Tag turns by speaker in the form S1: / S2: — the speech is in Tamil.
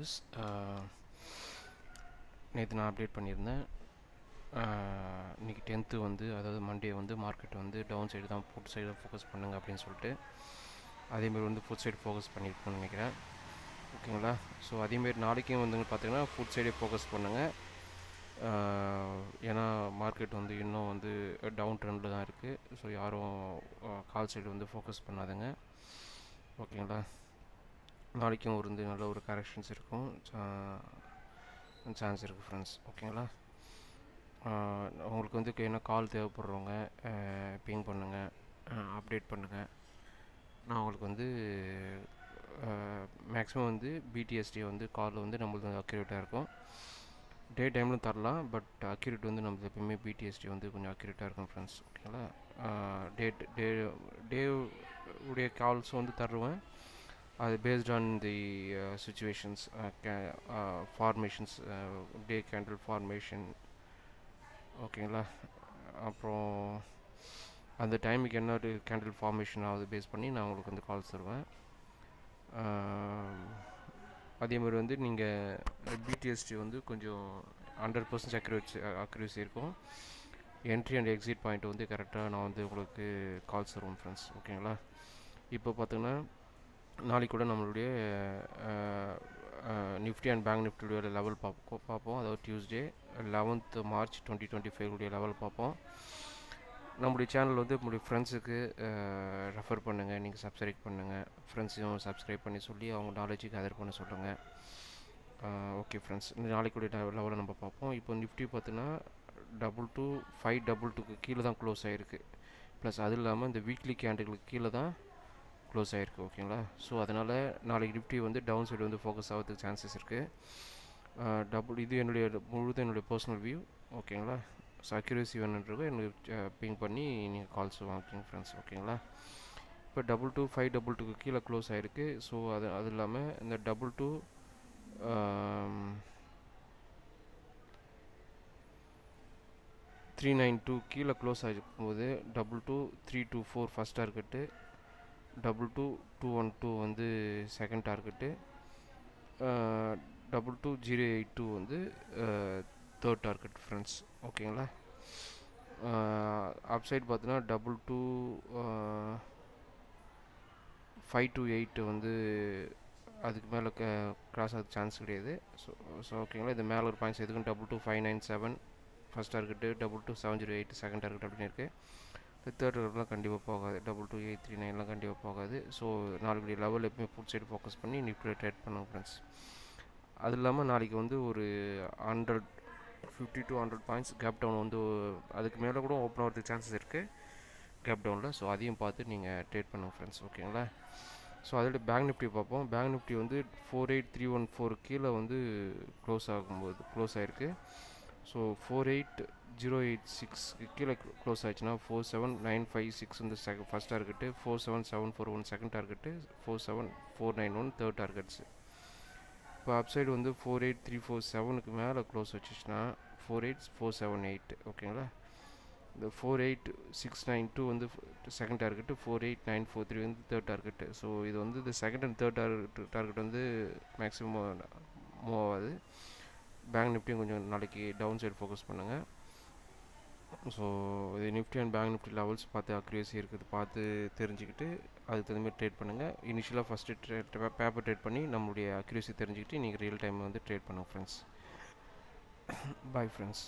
S1: Uh, நேற்று நான் அப்டேட் பண்ணியிருந்தேன். இன்றைக்கி டென்த்து வந்து அதாவது மண்டே வந்து மார்க்கெட் வந்து டவுன் சைடு தான் ஃபுட் சைடு ஃபோக்கஸ் பண்ணுங்க அப்படின்னு சொல்லிட்டு அதேமாரி வந்து ஃபுட் சைடு ஃபோக்கஸ் பண்ணியிருக்கோம்னு நினைக்கிறேன். ஓகேங்களா? ஸோ அதேமாரி நாளைக்கும் வந்து பார்த்தீங்கன்னா ஃபுட் சைடே ஃபோக்கஸ் பண்ணுங்கள் ஏன்னா மார்க்கெட் வந்து இன்னும் வந்து டவுன் ட்ரெண்டில் தான் இருக்குது ஸோ யாரும் கால் சைடு வந்து ஃபோக்கஸ் பண்ணாதுங்க. ஓகேங்களா? நாளைக்கும் ஒரு வந்து நல்ல ஒரு கரெக்ஷன்ஸ் இருக்கும். சான்ஸ் இருக்குது ஃப்ரெண்ட்ஸ் ஓகேங்களா உங்களுக்கு வந்து என்ன கால் தேவைப்படுறவங்க பிங் பண்ணுங்கள் அப்டேட் பண்ணுங்கள் நான் உங்களுக்கு வந்து மேக்ஸிமம் வந்து பிடிஎஸ்டி வந்து கால் வந்து நம்மளுக்கு அக்யூரேட்டாக இருக்கும். டே டைம்லும் தரலாம் பட் அக்யூரேட் வந்து நம்மளுக்கு எப்பயுமே பிடிஎஸ்டி வந்து கொஞ்சம் அக்யூரேட்டாக இருக்கும் ஃப்ரெண்ட்ஸ் ஓகேங்களா டேட் டே டே உடைய கால்ஸும் வந்து தருவேன். அது based on the situations formations day candle formation ஓகேங்களா அப்புறம் அந்த டைமுக்கு என்ன ஒரு கேண்டில் ஃபார்மேஷன் ஆகுது பேஸ் பண்ணி நான் உங்களுக்கு வந்து கால் தருவேன். அதே மாதிரி வந்து நீங்கள் பிடிஎஸ்டி வந்து கொஞ்சம் ஹண்ட்ரட் பர்சன்ட் அக்யூரேசி அக்யூரேசி இருக்கும். என்ட்ரி அண்ட் எக்ஸிட் பாயிண்ட் வந்து கரெக்டாக நான் வந்து உங்களுக்கு கால் தருவேன் ஃப்ரெண்ட்ஸ் ஓகேங்களா இப்போ பார்த்தீங்கன்னா நாளைக்கு கூட நம்மளுடைய நிஃப்டி அண்ட் பேங்க் நிஃப்டியோட லெவல் பார்ப்போம் பார்ப்போம். அதாவது Tuesday eleventh March twenty twenty five level பார்ப்போம். நம்முடைய சேனல் வந்து நம்முடைய ஃப்ரெண்ட்ஸுக்கு ரெஃபர் பண்ணுங்கள் நீங்கள் சப்ஸ்கிரைப் பண்ணுங்கள் ஃப்ரெண்ட்ஸையும் சப்ஸ்கிரைப் பண்ணி சொல்லி அவங்க நாலேஜுக்கு கேதர் பண்ண சொல்லுங்கள் ஓகே ஃப்ரெண்ட்ஸ் நாளைக்குடைய லெவலை நம்ம பார்ப்போம். இப்போ நிஃப்டி பார்த்தீங்கன்னா டபுள் டூ ஃபைவ் டபுள் டூக்கு கீழே தான் க்ளோஸ் ஆகிருக்கு ப்ளஸ் அது இல்லாமல் இந்த வீக்லி கேண்டுகளுக்கு கீழே தான் க்ளோஸ் ஆகிருக்கு ஓகேங்களா ஸோ அதனால் நாளைக்கு நிஃப்டி வந்து டவுன் சைடு வந்து ஃபோக்கஸ் ஆகிறதுக்கு சான்சஸ் இருக்குது டபுள் இது என்னுடைய முழுதும் என்னுடைய பர்சனல் வியூ ஓகேங்களா ஸோ அக்யூரேசி வேணுன்றதை எனக்கு பிங் பண்ணி நீங்கள் கால்ஸ் வாங்கிக்கிங்க ஃப்ரெண்ட்ஸ் ஓகேங்களா இப்போ டபுள் டூ ஃபைவ் டபுள் டூக்கு கீழே க்ளோஸ் ஆகிருக்கு ஸோ அது அது இல்லாமல் இந்த double two three nine two கீழே close ஆகிருக்கும்போது double two three two four first target double two two one two வந்து second target double two zero eight two வந்து தேர்ட் டார்கெட் ஃப்ரெண்ட்ஸ் ஓகேங்களா அப் சைட் பார்த்தோன்னா double two five two eight வந்து அதுக்கு மேலே க கிராஸ் ஆகுது சான்ஸ் கிடையாது. ஸோ ஸோ ஓகேங்களா இது மேலே ஒரு பாயிண்ட்ஸ் எதுக்கும் double two five nine seven first target double two seven zero eight second target அப்படின்னு இருக்குது தேர்ட் டார்கெட்லாம் கண்டிப்பாக போகாது. டபுள் டூ எயிட் த்ரீ நைன்லாம் கண்டிப்பாக போகாது. ஸோ நாளைக்கு லெவல் எப்பவுமே ஃபுட் சைடு ஃபோக்கஸ் பண்ணி நிஃப்டியில் ட்ரேட் பண்ணுங்க ஃப்ரெண்ட்ஸ் அது இல்லாமல் நாளைக்கு வந்து ஒரு hundred fifty two hundred points gap down வந்து அதுக்கு மேலே கூட ஓப்பன் ஆகிறதுக்கு சான்சஸ் இருக்குது கேப் டவுனில் ஸோ அதையும் பார்த்து நீங்கள் ட்ரேட் பண்ணுங்கள் ஃப்ரெண்ட்ஸ் ஓகேங்களா ஸோ அதோட பேங்க் நிஃப்டி பார்ப்போம். பேங்க் நிஃப்டி வந்து four eight three one four கீழே வந்து க்ளோஸ் ஆகும்போது க்ளோஸ் ஆகிருக்கு so four eight zero eight சிக்ஸ்க்கு கீழே க்ளோஸ் ஆச்சுன்னா four seven nine five six வந்து செக first target four seven seven four one second target four seven four nine one third targets இப்போ அப்சைடு வந்து ஃபோர் எயிட் த்ரீ ஃபோர் செவனுக்கு மேலே close வச்சுச்சுன்னா four eight four seven eight ஓகேங்களா? இந்த four eight six nine two வந்து second target four eight nine four three வந்து தேர்ட் டார்கெட்டு ஸோ இது வந்து இந்த second and third target target வந்து மேக்ஸிமம் மூவ் ஆகாது. பேங்க் நிஃப்டியும் கொஞ்சம் நாளைக்கு டவுன் சைடு ஃபோக்கஸ் பண்ணுங்கள் ஸோ இது Nifty and bank Nifty levels பார்த்து அக்யூரேசி இருக்குது பார்த்து தெரிஞ்சுக்கிட்டு அதுக்கு தகுந்த மாதிரி ட்ரேட் பண்ணுங்கள் இனிஷியலாக ஃபஸ்ட்டு ட்ரேட் பேப்பர் ட்ரேட் பண்ணி நம்மளுடைய அக்யூரேசி தெரிஞ்சுக்கிட்டு நீங்கள் ரியல் டைம் வந்து ட்ரேட் பண்ணுங்கள் ஃப்ரெண்ட்ஸ் பாய் ஃப்ரெண்ட்ஸ்